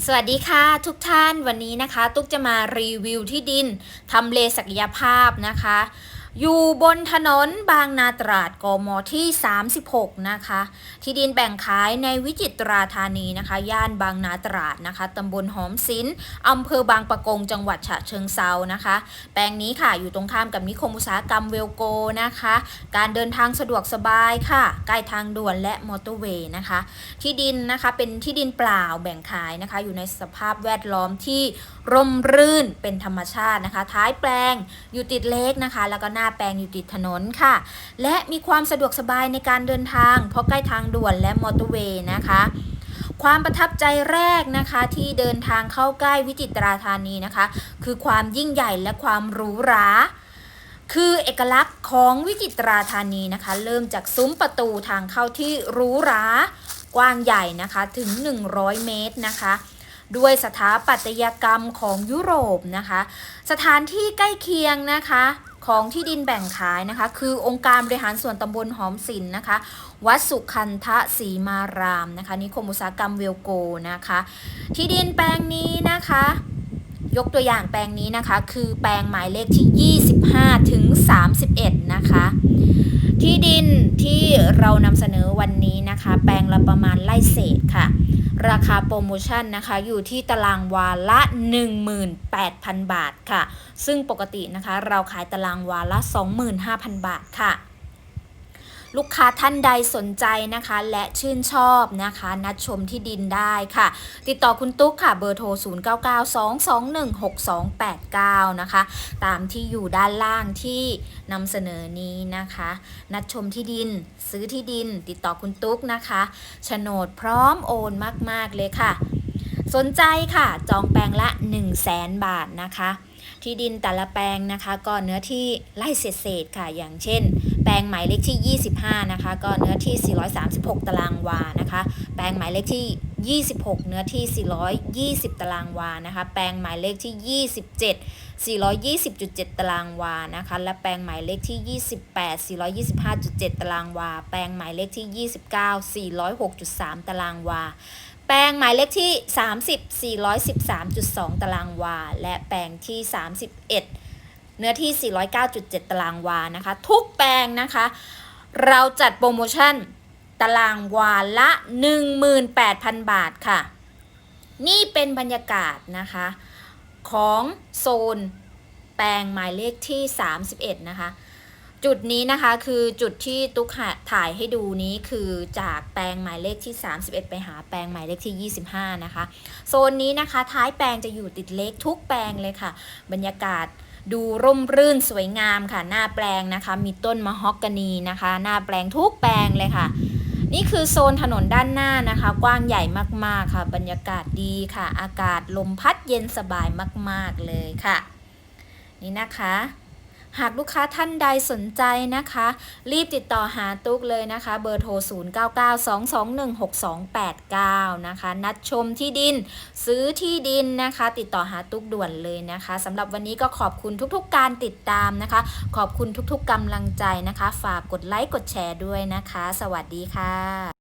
สวัสดีค่ะทุกท่านวันนี้นะคะ ตุ๊กจะมารีวิวที่ดินทำเลศักยภาพนะคะ อยู่บนถนนบางนาตราดกมที่ 36 นะคะ ที่ดินแบ่งขายในวิจิตราธานีนะคะ ย่านบางนาตราดนะคะตำบลหอมศิลป์อำเภอบางปะกงจังหวัดฉะเชิงเซานะคะ แปลงนี้ค่ะอยู่ตรงข้ามกับนิคมอุตสาหกรรมเวลโกนะคะ การเดินทางสะดวกสบายค่ะใกล้ทางด่วนและมอเตอร์เวย์นะคะ ที่ดินนะคะเป็นที่ดินเปล่าแบ่งขายนะคะ อยู่ในสภาพแวดล้อมที่ร่มรื่นเป็นธรรมชาตินะคะ ท้ายแปลงอยู่ติดเลกนะคะ แล้วก็หน้าแปลงอยู่ติดถนนค่ะ และมีความสะดวกสบายในการเดินทาง เพราะใกล้ทางด่วนและมอเตอร์เวย์นะคะความประทับใจแรกนะคะที่เดินทางเข้าใกล้วิจิตราธานีนะคะ คือความยิ่งใหญ่และความหรูหรา คือเอกลักษณ์ของวิจิตราธานีนะคะ เริ่มจากซุ้มประตูทางเข้าที่หรูหรากว้างใหญ่นะคะถึง 100 เมตรนะคะ ด้วยสถาปัตยกรรมของยุโรปนะคะ สถานที่ใกล้เคียงนะคะของที่ดินแบ่งขายนะคะ คือองค์การบริหารส่วนตำบลหอมสินนะคะ วัดสุขันทศรีมารามนะคะนิคมอุตสาหกรรมเวลโกนะคะ ที่ดินแปลงนี้นะคะ ยกตัวอย่างแปลงนี้นะคะ คือแปลงหมายเลขที่ 25 ถึง 31 นะคะ ที่ดินที่เรานำเสนอวันนี้นะคะ แปลงละประมาณไร่เศษค่ะ ราคาโปรโมชั่นนะคะ อยู่ที่ตารางวาละ 18,000 บาทค่ะ ซึ่งปกตินะคะ เราขายตารางวาละ 25,000 บาทค่ะ ลูกค้าท่านใดสนใจนะคะ และชื่นชอบนะคะ นัดชมที่ดินได้ค่ะ ติดต่อคุณตุ๊กค่ะเบอร์โทร 0992216289 นะคะ ตามที่อยู่ด้านล่างที่นำเสนอนี้นะคะ นัดชมที่ดิน ซื้อที่ดิน ติดต่อคุณตุ๊กนะคะโฉนดพร้อมโอนมาก ๆ เลยค่ะ สนใจค่ะ จองแปลงละ 1 0 0 0 0แสนบาทนะคะ ที่ดินแต่ละแปลงนะคะ ก็เนื้อที่ไร่เศษๆค่ะอย่างเช่น แปลงหมายเลขที่ 25 นะคะ ก็เนื้อที่ 436 ตารางวา นะคะ แปลงหมายเลขที่ 26 เนื้อที่ 420 ตารางวา นะคะ แปลงหมายเลขที่ 27 420.7 ตารางวา นะคะ และแปลงหมายเลขที่ 28 425.7 ตารางวา แปลงหมายเลขที่ 29 406.3 ตารางวา แปลงหมายเลขที่ 30 413.2 ตารางวา และแปลงที่ 31 เนื้อที่ 409.7 ตารางวานะคะ ทุกแปลงนะคะ เราจัดโปรโมชั่นตารางวาละ 18,000 บาทค่ะ นี่เป็นบรรยากาศนะคะ ของโซนแปลงหมายเลขที่ 31 นะคะ จุดนี้นะคะคือจุดที่ตุ๊กหาถ่ายให้ดูนี้คือจากแปลงหมายเลขที่ 31 ไปหาแปลงหมายเลขที่ 25 นะคะ โซนนี้นะคะท้ายแปลงจะอยู่ติดเลขทุกแปลงเลยค่ะ บรรยากาศ ดูร่มรื่นสวยงามค่ะ หน้าแปลงนะคะ มีต้นมะฮอกกานีนะคะ หน้าแปลงทุกแปลงเลยค่ะ นี่คือโซนถนนด้านหน้านะคะ กว้างใหญ่มากๆค่ะ บรรยากาศดีค่ะ อากาศลมพัดเย็นสบายมาก ๆเลยค่ะ นี่นะคะ หากลูกค้าท่านใดสนใจนะคะ รีบติดต่อหาตุ๊กเลยนะคะ เบอร์โทร 0992216289 นะคะ นัดชมที่ดิน ซื้อที่ดินนะคะ ติดต่อหาตุ๊กด่วนเลยนะคะสำหรับวันนี้ก็ขอบคุณทุกๆการติดตามนะคะ ขอบคุณทุกๆกำลังใจนะคะ ฝากกดไลค์กดแชร์ด้วยนะคะ สวัสดีค่ะ